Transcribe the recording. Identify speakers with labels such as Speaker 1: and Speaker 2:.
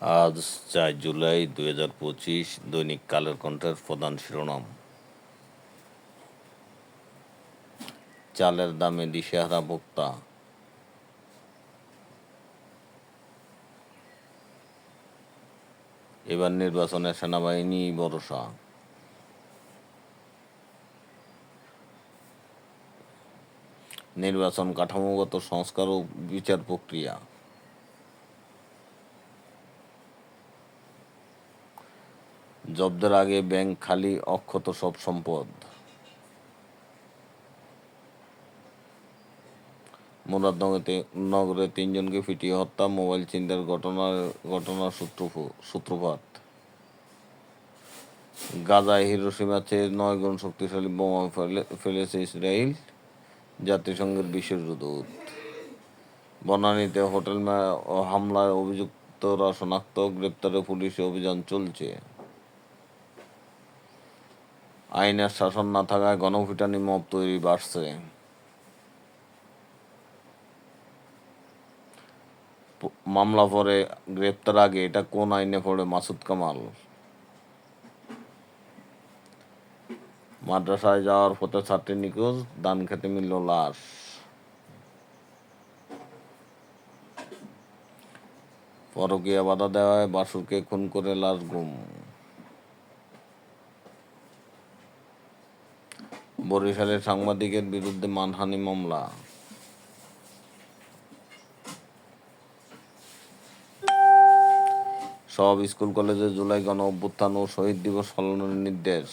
Speaker 1: আজ চার জুলাই দুই হাজার পঁচিশ দৈনিক কালের কণ্ঠের প্রধান শিরোনাম। চালের দামে দিশেহারা ভোক্তা এবার নির্বাচনে সেনাবাহিনী ভরসা। নির্বাচন কাঠামোগত সংস্কার ও বিচার প্রক্রিয়া। জব্দের আগে ব্যাংক খালি অক্ষত সব সম্পদ। মুরাদনগরে নগরে তিনজনকে পিটিয়ে হত্যা, মোবাইল ছিনতাইয়ের ঘটনার ঘটনার সূত্রপাত। গাজায় হিরোসীমা চেয়ে নয় গুণ শক্তিশালী বোমা ফেলে- ফেলেছে ইসরায়েল জাতিসংঘের বিশেষ দূত। বনানীতে হোটেল হামলায় অভিযুক্তরা শনাক্ত, গ্রেপ্তারে পুলিশি অভিযান চলছে। আইনের শাসন না থাকায় গণপিটানি মব তৈরি বাড়ছে। মামলা পরে গ্রেপ্তার আগে এটা কোন আইনে পড়ে মাসুদ কামাল? মাদ্রাসায় যাওয়ার পথে ছাত্রী নিখোঁজ দান খেতে মিলল লাশ। পরকীয়া বাধা দেওয়ায় বাসুরকে খুন করে লাশ গুম। বরিশালের সাংবাদিকের বিরুদ্ধে মানহানি মামলা। সব স্কুল কলেজে জুলাই গণ অভ্যুত্থান ও শহীদ দিবস পালনের নির্দেশ।